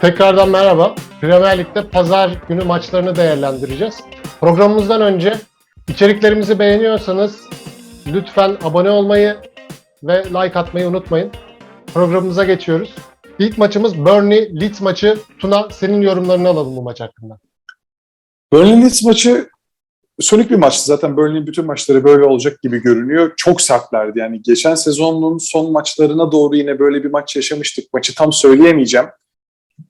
Tekrardan merhaba. Premier Lig'de pazar günü maçlarını değerlendireceğiz. Programımızdan önce içeriklerimizi beğeniyorsanız lütfen abone olmayı ve like atmayı unutmayın. Programımıza geçiyoruz. İlk maçımız Burnley Leeds maçı. Tuna senin yorumlarını alalım bu maç hakkında. Burnley Leeds maçı sonik bir maçtı. Zaten Burnley'in bütün maçları böyle olacak gibi görünüyor. Çok sertlerdi. Yani geçen sezonun son maçlarına doğru yine böyle bir maç yaşamıştık. Maçı tam söyleyemeyeceğim.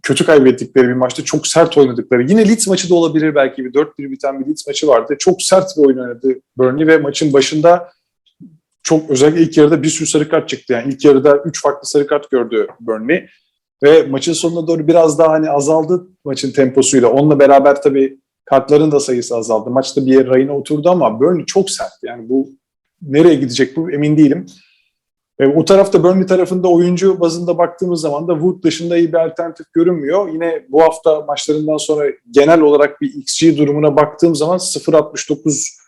Kötü kaybettikleri bir maçta çok sert oynadıkları. Yine Leeds maçı da olabilir belki bir 4-1 biten bir Leeds maçı vardı. Çok sert bir oyun oynadı Burnley ve maçın başında çok özellikle ilk yarıda bir sürü sarı kart çıktı. Yani ilk yarıda 3 farklı sarı kart gördü Burnley. Ve maçın sonuna doğru biraz daha hani azaldı maçın temposuyla. Onunla beraber tabii kartların da sayısı azaldı. Maçta bir rayına oturdu ama Burnley çok sert. Yani bu nereye gidecek bu emin değilim. E, o tarafta Burnley tarafında oyuncu bazında baktığımız zaman da Wood dışında iyi bir alternatif görünmüyor. Yine bu hafta maçlarından sonra genel olarak bir XG durumuna baktığım zaman 0.69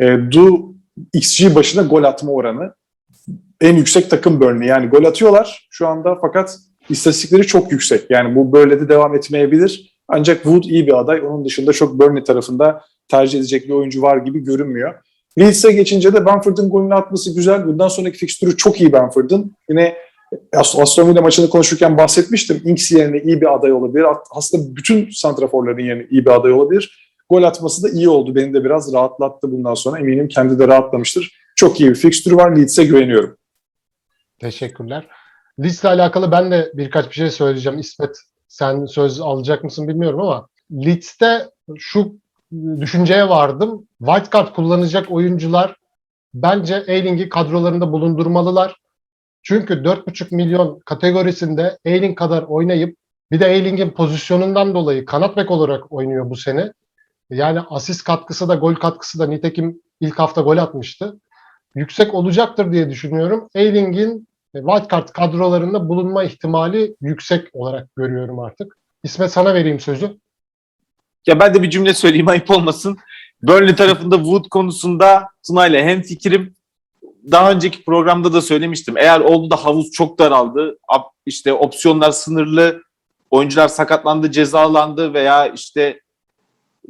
e, du XG başına gol atma oranı. En yüksek takım Burnley. Yani gol atıyorlar şu anda fakat istatistikleri çok yüksek. Yani bu böyle de devam etmeyebilir. Ancak Wood iyi bir aday. Onun dışında çok Burnley tarafında tercih edecek bir oyuncu var gibi görünmüyor. Leeds'e geçince de Bamford'un golünü atması güzel. Bundan sonraki fikstürü çok iyi Bamford'un. Yine Aston Villa maçını konuşurken bahsetmiştim. Inks yerine iyi bir aday olabilir. Aslında bütün santraforların yerine iyi bir aday olabilir. Gol atması da iyi oldu. Beni de biraz rahatlattı bundan sonra. Eminim kendi de rahatlamıştır. Çok iyi bir fikstürü var. Leeds'e güveniyorum. Teşekkürler. Leeds'le alakalı ben de birkaç bir şey söyleyeceğim. İsmet sen söz alacak mısın bilmiyorum ama Leeds'te şu düşünceye vardım. Wildcard kullanacak oyuncular bence Eiling'i kadrolarında bulundurmalılar. Çünkü 4,5 milyon kategorisinde Eiling kadar oynayıp bir de Eiling'in pozisyonundan dolayı kanat bek olarak oynuyor bu sene. Yani asist katkısı da gol katkısı da nitekim ilk hafta gol atmıştı. Yüksek olacaktır diye düşünüyorum. Eiling'in wildcard kadrolarında bulunma ihtimali yüksek olarak görüyorum artık. İsmet sana vereyim sözü. Ya ben de bir cümle söyleyeyim ayıp olmasın. Burnley tarafında Wood konusunda Tuna ile hem fikrim daha önceki programda da söylemiştim. Eğer oldu da havuz çok daraldı, işte opsiyonlar sınırlı, oyuncular sakatlandı, cezalandı veya işte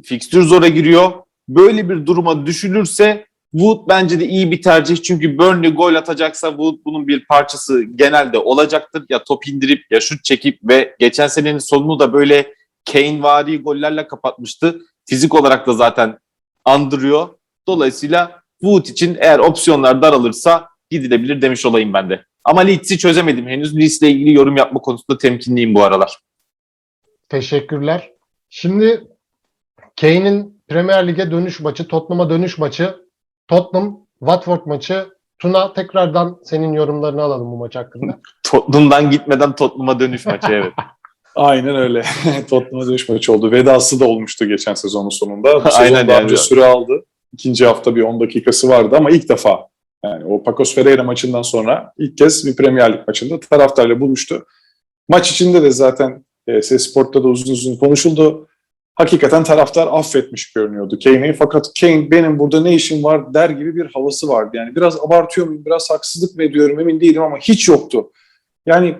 fikstür zora giriyor. Böyle bir duruma düşülürse Wood bence de iyi bir tercih. Çünkü Burnley gol atacaksa Wood bunun bir parçası genelde olacaktır. Ya top indirip ya şut çekip ve geçen senenin sonunu da böyle Kane vari gollerle kapatmıştı. Fizik olarak da zaten andırıyor. Dolayısıyla Wood için eğer opsiyonlar daralırsa gidilebilir demiş olayım ben de. Ama Leeds'i çözemedim henüz. Leeds'le ilgili yorum yapma konusunda temkinliyim bu aralar. Teşekkürler. Şimdi Kane'in Premier Lig'e dönüş maçı, Tottenham'a dönüş maçı, Tottenham Watford maçı. Tuna tekrardan senin yorumlarını alalım bu maç hakkında. Tottenham'dan gitmeden Tottenham'a dönüş maçı evet. Aynen öyle. Tottenham'a dönüş maçı oldu. Vedası da olmuştu geçen sezonun sonunda. Bu Aynen sezon daha yani. önce süre aldı. İkinci hafta bir 10 dakikası vardı ama ilk defa yani o Pacos Ferreira maçından sonra ilk kez bir Premier Lig maçında taraftarla buluştu. Maç içinde de zaten e, Ses Sport'ta da uzun uzun konuşuldu. Hakikaten taraftar affetmiş görünüyordu Kane'i. Fakat Kane benim burada ne işim var der gibi bir havası vardı. Yani biraz abartıyor muyum, biraz haksızlık mı ediyorum emin değilim ama hiç yoktu. Yani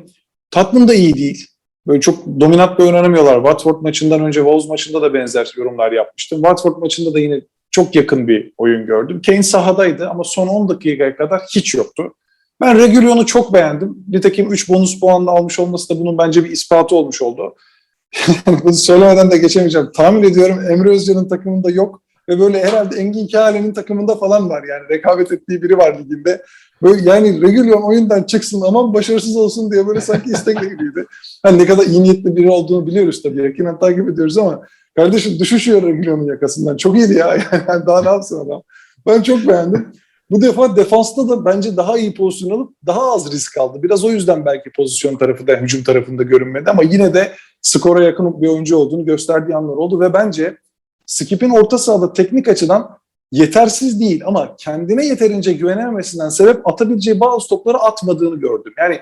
Tottenham da iyi değil. Böyle çok dominant bir oyun oynamıyorlar. Watford maçından önce Wolves maçında da benzer yorumlar yapmıştım. Watford maçında da yine çok yakın bir oyun gördüm. Kane sahadaydı ama son 10 dakikaya kadar hiç yoktu. Ben Regulion'u çok beğendim. Nitekim 3 bonus puanla almış olması da bunun bence bir ispatı olmuş oldu. Bunu söylemeden de geçemeyeceğim. Tahmin ediyorum Emre Özcan'ın takımında yok. Ve böyle herhalde Engin Kâhle'nin takımında falan var yani. Rekabet ettiği biri var liginde. Böyle yani Regulion oyundan çıksın aman başarısız olsun diye böyle sanki istekli gibiydi. Hani ne kadar iyi niyetli biri olduğunu biliyoruz tabii. Yakinen takip ediyoruz ama kardeşim düşüşüyor Regulion'un yakasından. Çok iyiydi ya. Yani daha ne yapsın adam. Ben çok beğendim. Bu defa defansta da bence daha iyi pozisyon alıp daha az risk aldı. Biraz o yüzden belki pozisyon tarafı da hücum tarafında görünmedi ama yine de skora yakın bir oyuncu olduğunu gösterdiği anlar oldu ve bence Skip'in orta sahada teknik açıdan yetersiz değil ama kendine yeterince güvenememesinden sebep atabileceği bazı topları atmadığını gördüm. Yani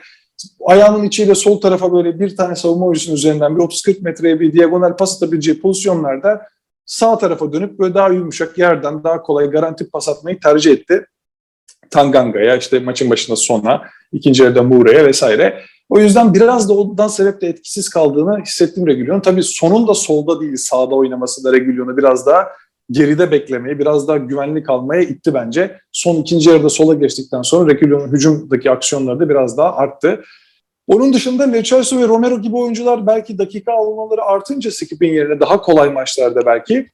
ayağının içiyle sol tarafa böyle bir tane savunma oyuncusunun üzerinden bir 30-40 metreye bir diagonal pas atabileceği pozisyonlarda sağ tarafa dönüp böyle daha yumuşak yerden daha kolay garanti pas atmayı tercih etti. Tanganga'ya işte maçın başında sona, ikinci yarıda Moure'ye vesaire. O yüzden biraz da ondan sebeple etkisiz kaldığını hissettim Regulion'un. Tabii sonunda solda değil sağda oynaması da Regulion'u biraz daha geride beklemeye, biraz daha güvenli kalmaya itti bence. Son ikinci yarıda sola geçtikten sonra Regulion'un hücumdaki aksiyonları da biraz daha arttı. Onun dışında Lecherso ve Romero gibi oyuncular belki dakika almaları artınca Skip'in yerine daha kolay maçlarda belki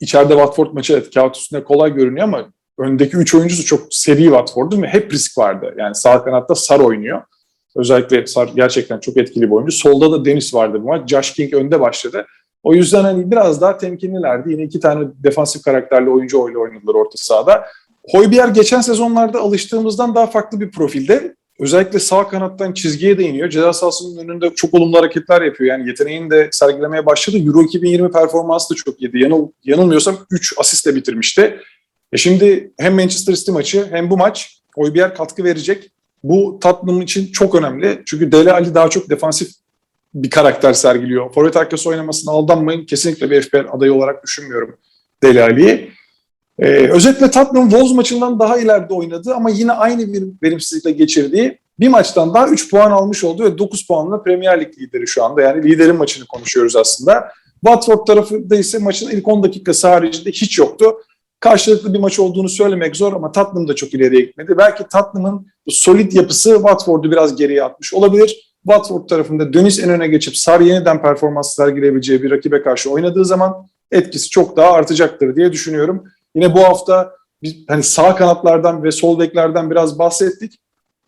içeride Watford maçı evet kağıt üstünde kolay görünüyor ama öndeki 3 oyuncusu çok seri Watford'un ve hep risk vardı. Yani sağ kanatta Sar oynuyor. Özellikle gerçekten çok etkili bir oyuncu. Solda da Deniz vardı bu maç. Josh King önde başladı. O yüzden hani biraz daha temkinlilerdi. Yine iki tane defansif karakterli oyuncu oyla oynadılar orta sahada. Hoybier geçen sezonlarda alıştığımızdan daha farklı bir profilde. Özellikle sağ kanattan çizgiye de iniyor. Ceza sahasının önünde çok olumlu hareketler yapıyor. Yani yeteneğini de sergilemeye başladı. Euro 2020 performansı da çok iyiydi. Yanıl, yanılmıyorsam 3 asistle bitirmişti. E şimdi hem Manchester City maçı hem bu maç Hoybier katkı verecek. Bu Tottenham için çok önemli. Çünkü Dele Ali daha çok defansif bir karakter sergiliyor. Forvet arkası oynamasına aldanmayın. Kesinlikle bir FPL adayı olarak düşünmüyorum Dele Ali'yi. Ee, özetle Tottenham Wolves maçından daha ileride oynadı ama yine aynı bir verimsizlikle geçirdiği bir maçtan daha 3 puan almış oldu ve 9 puanla Premier Lig lideri şu anda. Yani liderin maçını konuşuyoruz aslında. Watford tarafında ise maçın ilk 10 dakikası haricinde hiç yoktu. Karşılıklı bir maç olduğunu söylemek zor ama Tottenham da çok ileriye gitmedi. Belki Tottenham'ın solid yapısı Watford'u biraz geriye atmış olabilir. Watford tarafında Dönis en öne geçip Sar yeniden performans sergileyebileceği bir rakibe karşı oynadığı zaman etkisi çok daha artacaktır diye düşünüyorum. Yine bu hafta biz hani sağ kanatlardan ve sol beklerden biraz bahsettik.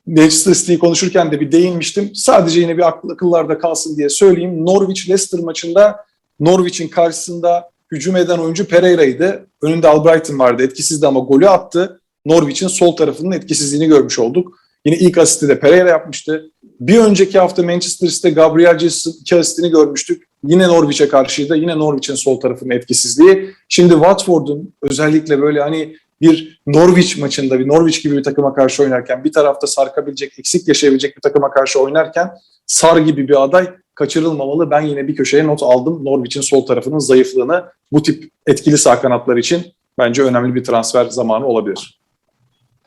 Manchester City'yi konuşurken de bir değinmiştim. Sadece yine bir akıl akıllarda kalsın diye söyleyeyim. Norwich Leicester maçında Norwich'in karşısında hücum eden oyuncu Pereira'ydı. Önünde Albrighton vardı. Etkisizdi ama golü attı. Norwich'in sol tarafının etkisizliğini görmüş olduk. Yine ilk asisti de Pereira yapmıştı. Bir önceki hafta Manchester City'de Gabriel Jesus'ın iki asistini görmüştük. Yine Norwich'e karşıydı. Yine Norwich'in sol tarafının etkisizliği. Şimdi Watford'un özellikle böyle hani bir Norwich maçında bir Norwich gibi bir takıma karşı oynarken bir tarafta sarkabilecek, eksik yaşayabilecek bir takıma karşı oynarken Sar gibi bir aday kaçırılmamalı. Ben yine bir köşeye not aldım. Norwich'in sol tarafının zayıflığını bu tip etkili sağ kanatlar için bence önemli bir transfer zamanı olabilir.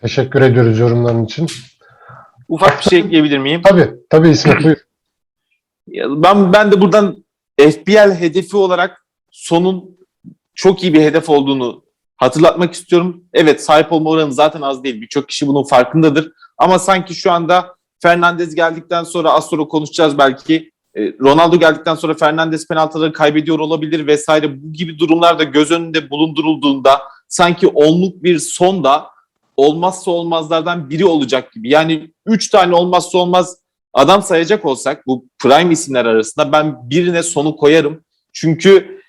Teşekkür ediyoruz yorumların için. Ufak bir şey ekleyebilir miyim? Tabii, tabii İsmet buyur. Ben ben de buradan FPL hedefi olarak sonun çok iyi bir hedef olduğunu hatırlatmak istiyorum. Evet sahip olma oranı zaten az değil. Birçok kişi bunun farkındadır. Ama sanki şu anda Fernandez geldikten sonra az sonra konuşacağız belki. E, Ronaldo geldikten sonra Fernandez penaltıları kaybediyor olabilir vesaire. Bu gibi durumlarda göz önünde bulundurulduğunda sanki onluk bir son da olmazsa olmazlardan biri olacak gibi. Yani 3 tane olmazsa olmaz adam sayacak olsak bu prime isimler arasında ben birine sonu koyarım. Çünkü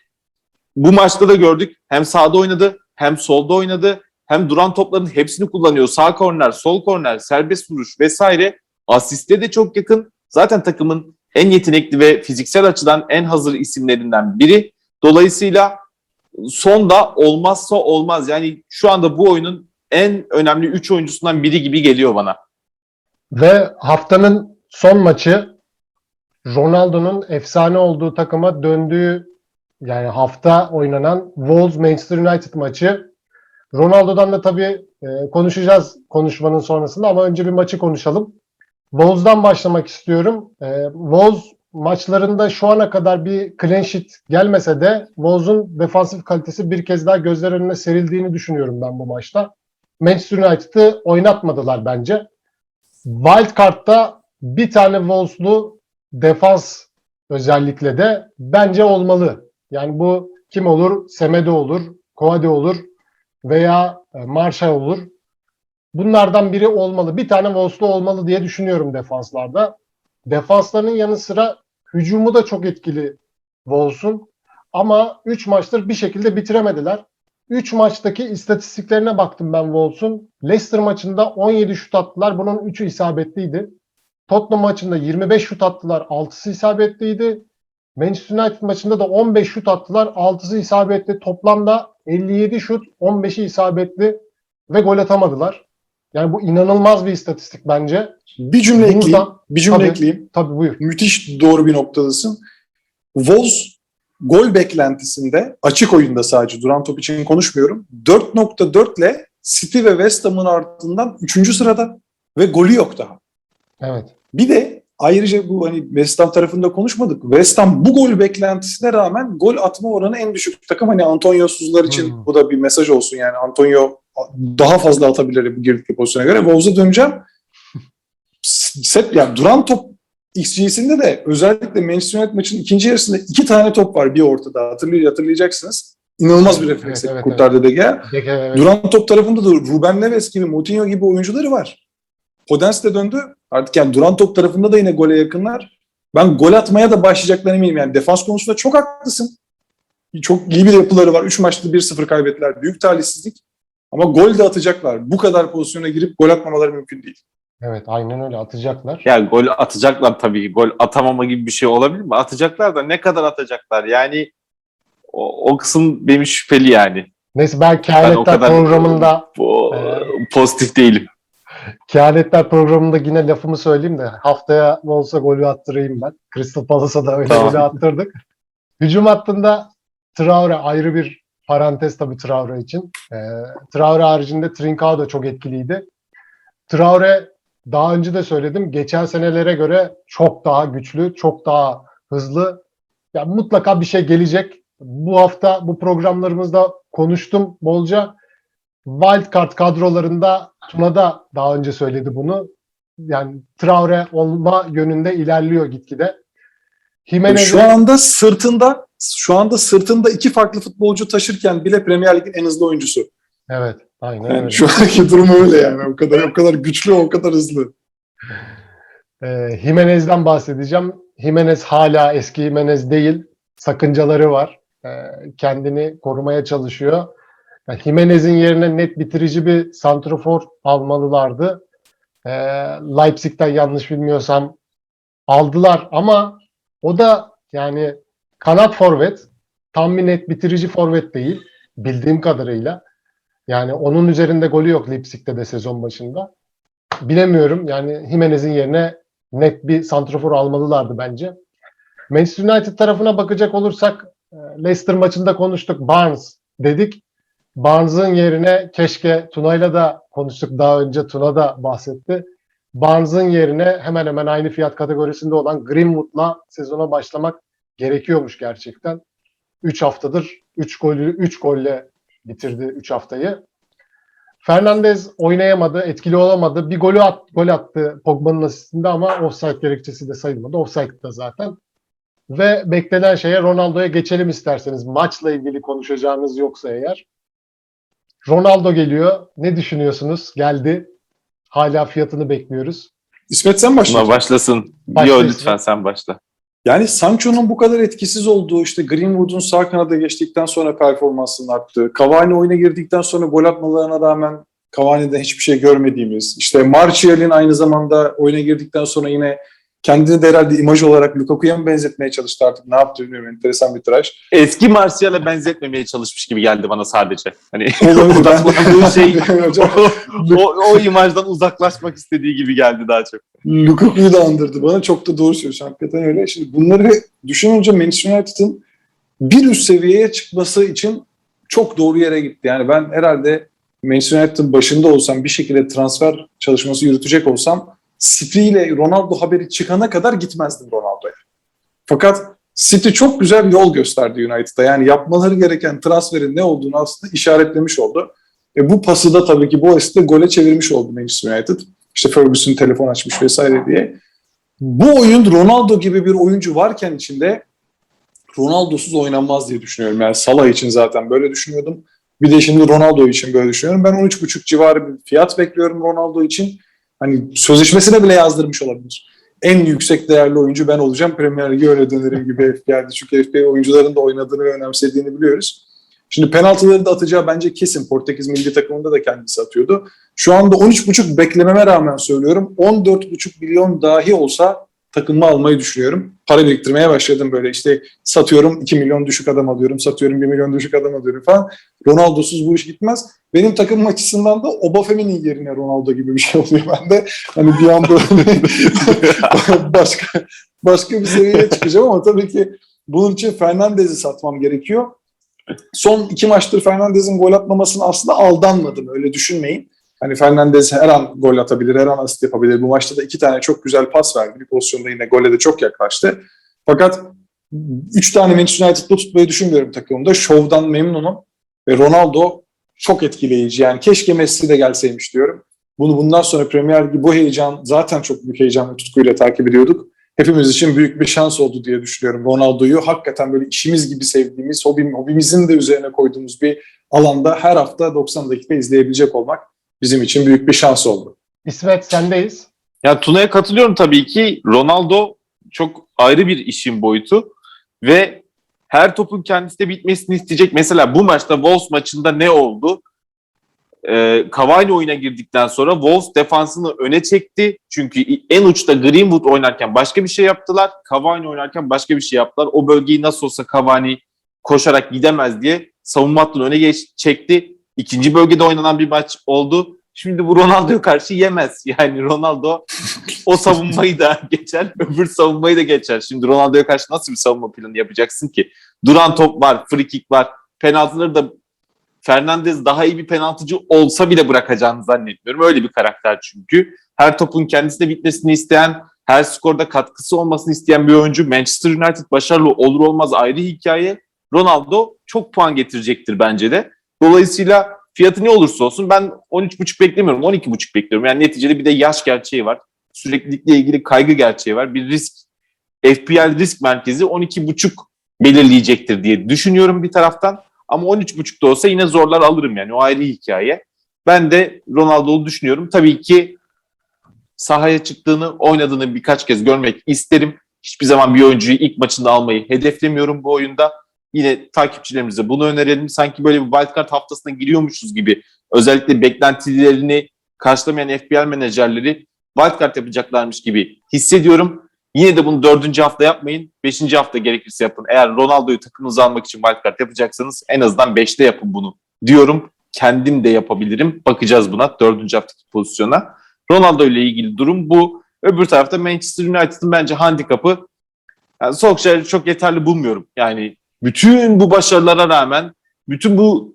bu maçta da gördük hem sağda oynadı hem solda oynadı hem duran topların hepsini kullanıyor. Sağ korner, sol korner, serbest vuruş vesaire. Asiste de çok yakın. Zaten takımın en yetenekli ve fiziksel açıdan en hazır isimlerinden biri. Dolayısıyla son da olmazsa olmaz. Yani şu anda bu oyunun en önemli 3 oyuncusundan biri gibi geliyor bana. Ve haftanın son maçı Ronaldo'nun efsane olduğu takıma döndüğü yani hafta oynanan Wolves Manchester United maçı. Ronaldo'dan da tabii e, konuşacağız konuşmanın sonrasında ama önce bir maçı konuşalım. Wolves'dan başlamak istiyorum. E, Wolves maçlarında şu ana kadar bir clean sheet gelmese de Wolves'un defansif kalitesi bir kez daha gözler önüne serildiğini düşünüyorum ben bu maçta. Manchester United'ı oynatmadılar bence. Wildcard'da bir tane Wolves'lu defans özellikle de bence olmalı. Yani bu kim olur? Semedo olur, Koade olur veya e, Marshall olur. Bunlardan biri olmalı. Bir tane Wolves'lu olmalı diye düşünüyorum defanslarda. Defanslarının yanı sıra hücumu da çok etkili Wolves'un. Ama 3 maçtır bir şekilde bitiremediler. 3 maçtaki istatistiklerine baktım ben Wolves'un. Leicester maçında 17 şut attılar. Bunun 3'ü isabetliydi. Tottenham maçında 25 şut attılar. 6'sı isabetliydi. Manchester United maçında da 15 şut attılar. 6'sı isabetli. Toplamda 57 şut, 15'i isabetli ve gol atamadılar. Yani bu inanılmaz bir istatistik bence. Bir cümle Buradan- ekleyeyim. Bir cümle Tabii. ekleyeyim. Tabii buyur. müthiş doğru bir noktadasın. Wolves gol beklentisinde açık oyunda sadece duran top için konuşmuyorum. 4.4 ile City ve West Ham'ın ardından 3. sırada ve golü yok daha. Evet. Bir de ayrıca bu hani West Ham tarafında konuşmadık. West Ham bu gol beklentisine rağmen gol atma oranı en düşük takım. Hani Antonios'uzlar için Hmm. bu da bir mesaj olsun yani. Antonio daha fazla atabilir bu girdikleri pozisyona göre. Wolves'a döneceğim. Set, yani duran top XG'sinde de özellikle Manchester United maçının ikinci yarısında iki tane top var bir ortada. Hatırlay hatırlayacaksınız. İnanılmaz bir refleks Evet, evet, kurtardı De Gea. Peki, evet. Duran top tarafında da Ruben Neves gibi, Moutinho gibi oyuncuları var. Podens de döndü. Artık yani duran top tarafında da yine gole yakınlar. Ben gol atmaya da başlayacaklarına eminim. Yani defans konusunda çok haklısın. Çok iyi bir yapıları var. 3 maçta 1-0 kaybettiler. Büyük talihsizlik. Ama gol de atacaklar. Bu kadar pozisyona girip gol atmamaları mümkün değil. Evet aynen öyle atacaklar. Ya gol atacaklar tabii. Gol atamama gibi bir şey olabilir mi? Atacaklar da ne kadar atacaklar? Yani o, o kısım benim şüpheli yani. Neyse ben Ben kehanetler kadar- programında Bu, Ee, pozitif değilim. kehanetler programında yine lafımı söyleyeyim de haftaya olsa golü attırayım ben. Crystal Palace'a da öyle Tamam. golü attırdık. Hücum hattında Traore ayrı bir parantez tabii Traore için. Ee, Traore haricinde Trincao da çok etkiliydi. Traore daha önce de söyledim geçen senelere göre çok daha güçlü, çok daha hızlı. Ya mutlaka bir şey gelecek. Bu hafta bu programlarımızda konuştum bolca. Wildcard kadrolarında Tuna da daha önce söyledi bunu. Yani Traore olma yönünde ilerliyor gitgide. Jimenez'e Şu anda sırtında şu anda sırtında iki farklı futbolcu taşırken bile Premier Lig'in en hızlı oyuncusu. evet, aynen Yani öyle. şu anki durum öyle yani. O kadar o kadar güçlü, o kadar hızlı. Ee, Jimenez'den bahsedeceğim. Jimenez hala eski Jimenez değil. Sakıncaları var. Ee, kendini korumaya çalışıyor. Yani Jimenez'in yerine net bitirici bir santrofor almalılardı. Ee, Leipzig'ten yanlış bilmiyorsam aldılar ama o da yani kanat forvet tam bir net bitirici forvet değil bildiğim kadarıyla. Yani onun üzerinde golü yok Leipzig'te de sezon başında. Bilemiyorum yani Jimenez'in yerine net bir santrofor almalılardı bence. Manchester United tarafına bakacak olursak e, Leicester maçında konuştuk. Barnes dedik. Barnes'ın yerine keşke Tuna'yla da konuştuk daha önce. Tuna da bahsetti. Barnes'ın yerine hemen hemen aynı fiyat kategorisinde olan Greenwood'la sezona başlamak gerekiyormuş gerçekten. 3 haftadır 3 golü 3 golle bitirdi 3 haftayı. Fernandez oynayamadı, etkili olamadı. Bir golü at, gol attı Pogba'nın asistinde ama offside gerekçesi de sayılmadı. Offside'da zaten. Ve beklenen şeye Ronaldo'ya geçelim isterseniz. Maçla ilgili konuşacağınız yoksa eğer. Ronaldo geliyor. Ne düşünüyorsunuz? Geldi. Hala fiyatını bekliyoruz. İsmet sen başla. Başlasın. Başla Yo işte. lütfen sen başla. Yani Sancho'nun bu kadar etkisiz olduğu, işte Greenwood'un sağ kanada geçtikten sonra performansının arttığı, Cavani oyuna girdikten sonra gol atmalarına rağmen Cavani'de hiçbir şey görmediğimiz, işte Martial'in aynı zamanda oyuna girdikten sonra yine kendini de herhalde imaj olarak Lukaku'ya mı benzetmeye çalıştı artık ne yaptı bilmiyorum. Enteresan bir tıraş. Eski Martial'e benzetmemeye çalışmış gibi geldi bana sadece. Hani odaklandığı şey o, o imajdan uzaklaşmak istediği gibi geldi daha çok. Lukaku'yu da andırdı bana. Çok da doğru söylüyorsun. Hakikaten öyle. Şimdi bunları düşününce Manchester United'ın bir üst seviyeye çıkması için çok doğru yere gitti. Yani ben herhalde Manchester United'ın başında olsam bir şekilde transfer çalışması yürütecek olsam City ile Ronaldo haberi çıkana kadar gitmezdim Ronaldo'ya. Fakat City çok güzel yol gösterdi United'a. Yani yapmaları gereken transferin ne olduğunu aslında işaretlemiş oldu. E bu pası da tabii ki bu asiste gole çevirmiş oldu Manchester United. İşte Ferguson telefon açmış vesaire diye. Bu oyun Ronaldo gibi bir oyuncu varken içinde Ronaldo'suz oynanmaz diye düşünüyorum. Yani Salah için zaten böyle düşünüyordum. Bir de şimdi Ronaldo için böyle düşünüyorum. Ben 13,5 civarı bir fiyat bekliyorum Ronaldo için. Hani sözleşmesine bile yazdırmış olabilir. En yüksek değerli oyuncu ben olacağım. Premier Lig'e öyle dönerim gibi geldi. Çünkü FPA oyuncuların da oynadığını ve önemsediğini biliyoruz. Şimdi penaltıları da atacağı bence kesin. Portekiz milli takımında da kendisi atıyordu. Şu anda 13,5 beklememe rağmen söylüyorum. 14,5 milyon dahi olsa takımımı almayı düşünüyorum. Para biriktirmeye başladım böyle işte satıyorum 2 milyon düşük adam alıyorum, satıyorum 1 milyon düşük adam alıyorum falan. Ronaldo'suz bu iş gitmez. Benim takımım açısından da Obafemi'nin yerine Ronaldo gibi bir şey oluyor bende. Hani bir an böyle başka başka bir seviyeye çıkacağım ama tabii ki bunun için Fernandez'i satmam gerekiyor. Son iki maçtır Fernandez'in gol atmamasına aslında aldanmadım öyle düşünmeyin. Hani Fernandez her an gol atabilir, her an asist yapabilir. Bu maçta da iki tane çok güzel pas verdi. Bir pozisyonda yine gole de çok yaklaştı. Fakat üç tane Manchester United'da tutmayı düşünmüyorum takımımda. Şovdan memnunum. Ve Ronaldo çok etkileyici. Yani keşke Messi de gelseymiş diyorum. Bunu bundan sonra Premier Ligi bu heyecan zaten çok büyük heyecan ve tutkuyla takip ediyorduk. Hepimiz için büyük bir şans oldu diye düşünüyorum. Ronaldo'yu hakikaten böyle işimiz gibi sevdiğimiz, hobim, hobimizin de üzerine koyduğumuz bir alanda her hafta 90 dakika izleyebilecek olmak bizim için büyük bir şans oldu. İsmet sendeyiz. Ya Tuna'ya katılıyorum tabii ki. Ronaldo çok ayrı bir işin boyutu ve her topun kendisinde bitmesini isteyecek. Mesela bu maçta Wolves maçında ne oldu? Ee, Cavani oyuna girdikten sonra Wolves defansını öne çekti. Çünkü en uçta Greenwood oynarken başka bir şey yaptılar. Cavani oynarken başka bir şey yaptılar. O bölgeyi nasıl olsa Cavani koşarak gidemez diye savunma hattını öne geç, çekti. İkinci bölgede oynanan bir maç oldu. Şimdi bu Ronaldo'ya karşı yemez. Yani Ronaldo o savunmayı da geçer, öbür savunmayı da geçer. Şimdi Ronaldo'ya karşı nasıl bir savunma planı yapacaksın ki? Duran top var, free kick var. Penaltıları da Fernandez daha iyi bir penaltıcı olsa bile bırakacağını zannetmiyorum. Öyle bir karakter çünkü. Her topun kendisine bitmesini isteyen, her skorda katkısı olmasını isteyen bir oyuncu. Manchester United başarılı olur olmaz ayrı hikaye. Ronaldo çok puan getirecektir bence de. Dolayısıyla fiyatı ne olursa olsun ben 13.5 beklemiyorum. 12.5 bekliyorum. Yani neticede bir de yaş gerçeği var. Süreklilikle ilgili kaygı gerçeği var. Bir risk FPL risk merkezi 12.5 belirleyecektir diye düşünüyorum bir taraftan. Ama 13.5 da olsa yine zorlar alırım yani o ayrı hikaye. Ben de Ronaldo'yu düşünüyorum. Tabii ki sahaya çıktığını, oynadığını birkaç kez görmek isterim. Hiçbir zaman bir oyuncuyu ilk maçında almayı hedeflemiyorum bu oyunda. Yine takipçilerimize bunu önerelim. Sanki böyle bir wildcard haftasına giriyormuşuz gibi. Özellikle beklentilerini karşılamayan FPL menajerleri wildcard yapacaklarmış gibi hissediyorum. Yine de bunu dördüncü hafta yapmayın. Beşinci hafta gerekirse yapın. Eğer Ronaldo'yu takımınıza almak için wildcard yapacaksanız en azından beşte yapın bunu diyorum. Kendim de yapabilirim. Bakacağız buna dördüncü haftaki pozisyona. Ronaldo ile ilgili durum bu. Öbür tarafta Manchester United'ın bence handikapı yani Solskjaer'i çok yeterli bulmuyorum. Yani bütün bu başarılara rağmen, bütün bu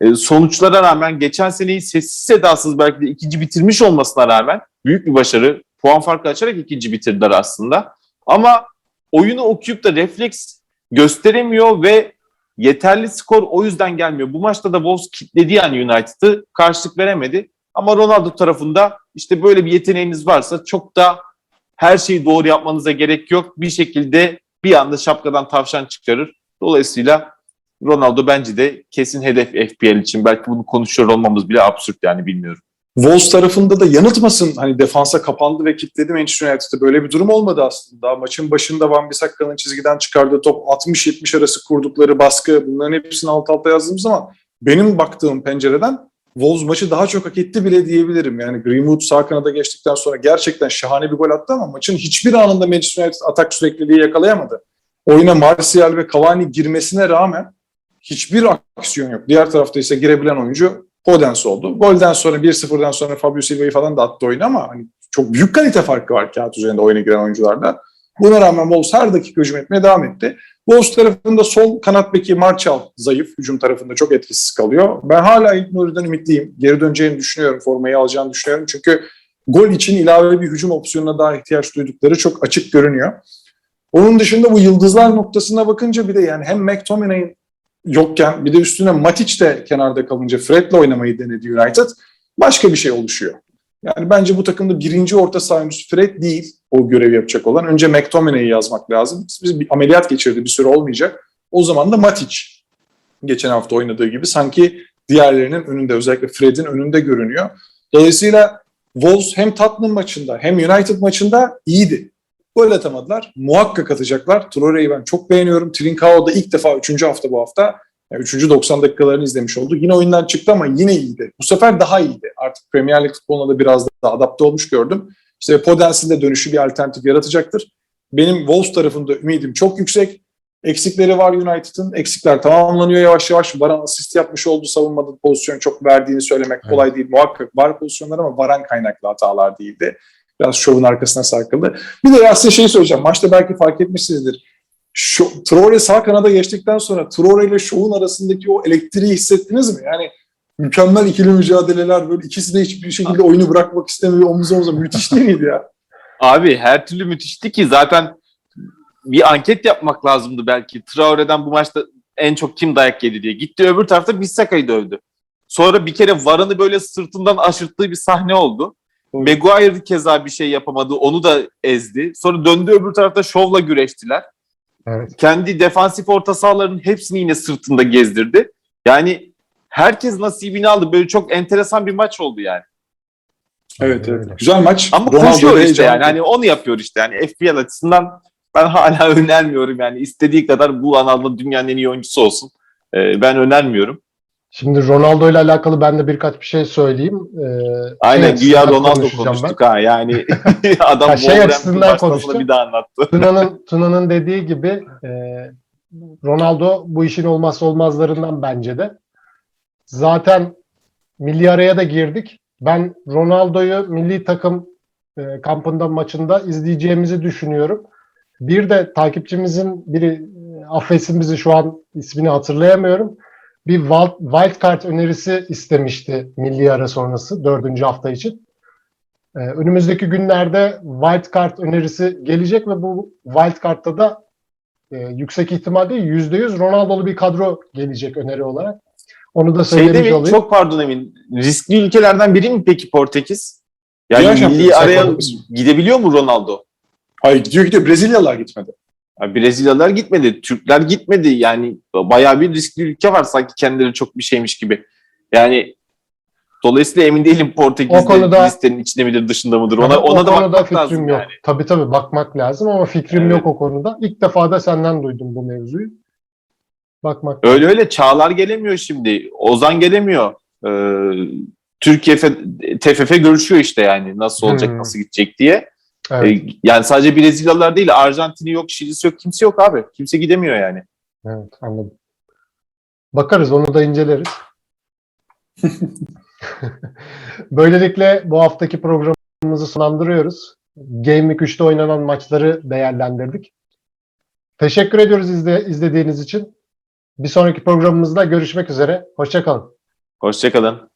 e, sonuçlara rağmen geçen seneyi sessiz sedasız belki de ikinci bitirmiş olmasına rağmen büyük bir başarı. Puan farkı açarak ikinci bitirdiler aslında. Ama oyunu okuyup da refleks gösteremiyor ve yeterli skor o yüzden gelmiyor. Bu maçta da Wolves kitledi yani United'ı karşılık veremedi. Ama Ronaldo tarafında işte böyle bir yeteneğiniz varsa çok da her şeyi doğru yapmanıza gerek yok. Bir şekilde bir anda şapkadan tavşan çıkarır. Dolayısıyla Ronaldo bence de kesin hedef FPL için. Belki bunu konuşuyor olmamız bile absürt yani bilmiyorum. Wolves tarafında da yanıltmasın hani defansa kapandı ve kilitledi Manchester United'da. Böyle bir durum olmadı aslında. Maçın başında Van Bissakka'nın çizgiden çıkardığı top 60-70 arası kurdukları baskı bunların hepsini alt alta yazdığımız zaman benim baktığım pencereden Wolves maçı daha çok hak etti bile diyebilirim. Yani Greenwood sağ kanada geçtikten sonra gerçekten şahane bir gol attı ama maçın hiçbir anında Manchester United atak sürekliliği yakalayamadı. Oyuna Martial ve Cavani girmesine rağmen hiçbir aksiyon yok. Diğer tarafta ise girebilen oyuncu Podence oldu. Golden sonra 1-0'dan sonra Fabio Silva'yı falan da attı oyuna ama hani çok büyük kalite farkı var kağıt üzerinde oyuna giren oyuncularda. Buna rağmen Wolves her dakika hücum etmeye devam etti. Wolves tarafında sol kanat beki Martial zayıf. Hücum tarafında çok etkisiz kalıyor. Ben hala ilk Nuri'den ümitliyim. Geri döneceğini düşünüyorum. Formayı alacağını düşünüyorum. Çünkü gol için ilave bir hücum opsiyonuna daha ihtiyaç duydukları çok açık görünüyor. Onun dışında bu yıldızlar noktasına bakınca bir de yani hem McTominay'in yokken bir de üstüne Matic de kenarda kalınca Fred'le oynamayı denedi United. Başka bir şey oluşuyor. Yani bence bu takımda birinci orta saha Fred değil o görevi yapacak olan. Önce McTominay'i yazmak lazım. Biz bir ameliyat geçirdi bir süre olmayacak. O zaman da Matic geçen hafta oynadığı gibi sanki diğerlerinin önünde özellikle Fred'in önünde görünüyor. Dolayısıyla Wolves hem Tottenham maçında hem United maçında iyiydi. Gol atamadılar. Muhakkak atacaklar. Traore'yi ben çok beğeniyorum. Trincao da ilk defa 3. hafta bu hafta. Yani 3. 90 dakikalarını izlemiş oldu. Yine oyundan çıktı ama yine iyiydi. Bu sefer daha iyiydi. Artık Premier Lig futboluna da biraz daha adapte olmuş gördüm. İşte Podence'in de dönüşü bir alternatif yaratacaktır. Benim Wolves tarafında ümidim çok yüksek. Eksikleri var United'ın. Eksikler tamamlanıyor yavaş yavaş. Varan asist yapmış oldu savunmada pozisyon çok verdiğini söylemek kolay evet. değil. Muhakkak var pozisyonlar ama Varan kaynaklı hatalar değildi. Biraz şovun arkasına sarkıldı. Bir de ya size şey söyleyeceğim. Maçta belki fark etmişsinizdir. Şu, Traore sağ kanada geçtikten sonra Traore ile Şov'un arasındaki o elektriği hissettiniz mi? Yani mükemmel ikili mücadeleler böyle ikisi de hiçbir şekilde oyunu bırakmak istemiyor omuz omuza müthiş değil miydi ya? Abi her türlü müthişti ki zaten bir anket yapmak lazımdı belki. Traore'den bu maçta en çok kim dayak yedi diye. Gitti öbür tarafta Bissaka'yı dövdü. Sonra bir kere Varan'ı böyle sırtından aşırttığı bir sahne oldu. Maguire keza bir şey yapamadı. Onu da ezdi. Sonra döndü öbür tarafta şovla güreştiler. Evet. Kendi defansif orta sahalarının hepsini yine sırtında gezdirdi. Yani herkes nasibini aldı. Böyle çok enteresan bir maç oldu yani. Evet, Öyle. evet. Güzel maç. Ama Ronaldo koşuyor işte yani. Hani onu yapıyor işte. Yani FPL açısından ben hala önermiyorum yani. istediği kadar bu anlamda dünyanın en iyi oyuncusu olsun. Ee, ben önermiyorum. Şimdi Ronaldo ile alakalı ben de birkaç bir şey söyleyeyim. Ee, Aynen şey güya Ronaldo konuştuk ha. Yani adam Ha, şey açısından konuştuk. bir daha anlattı. Tuna'nın Tuna'nın dediği gibi e, Ronaldo bu işin olmazsa olmazlarından bence de. Zaten milli araya da girdik. Ben Ronaldo'yu milli takım e, kampında maçında izleyeceğimizi düşünüyorum. Bir de takipçimizin biri e, affetsin bizi şu an ismini hatırlayamıyorum. Bir wild, wild card önerisi istemişti milli ara sonrası dördüncü hafta için. Ee, önümüzdeki günlerde wildcard önerisi gelecek ve bu wildcard'ta da e, yüksek ihtimal değil %100 Ronaldo'lu bir kadro gelecek öneri olarak. Onu da söylemiş Şeyde mi, olayım. çok pardon Emin. Riskli ülkelerden biri mi peki Portekiz? Yani Dünya milli araya gidebiliyor mu Ronaldo? Hayır gidiyor gidiyor. Brezilyalılar gitmedi. Ya Brezilyalılar gitmedi, Türkler gitmedi. Yani bayağı bir riskli ülke var sanki kendileri çok bir şeymiş gibi. Yani dolayısıyla emin değilim Portekiz'de konuda- listenin içinde midir dışında mıdır. Ona, ona o da konuda bakmak fikrim lazım yok. yani. Tabii tabii bakmak lazım ama fikrim Evet. yok o konuda. İlk defa da senden duydum bu mevzuyu. Bakmak Öyle öyle Çağlar gelemiyor şimdi. Ozan gelemiyor. Ee, Türkiye TFF görüşüyor işte yani nasıl olacak, Hmm. nasıl gidecek diye. Evet, Ee, yani sadece Brezilyalılar değil, Arjantin'i yok, Şili'si yok, kimse yok abi. Kimse gidemiyor yani. evet anladım. Bakarız onu da inceleriz. Böylelikle bu haftaki programımızı sonlandırıyoruz. Game Week 3'te oynanan maçları değerlendirdik. Teşekkür ediyoruz izle, izlediğiniz için. Bir sonraki programımızda görüşmek üzere. Hoşçakalın. Hoşçakalın.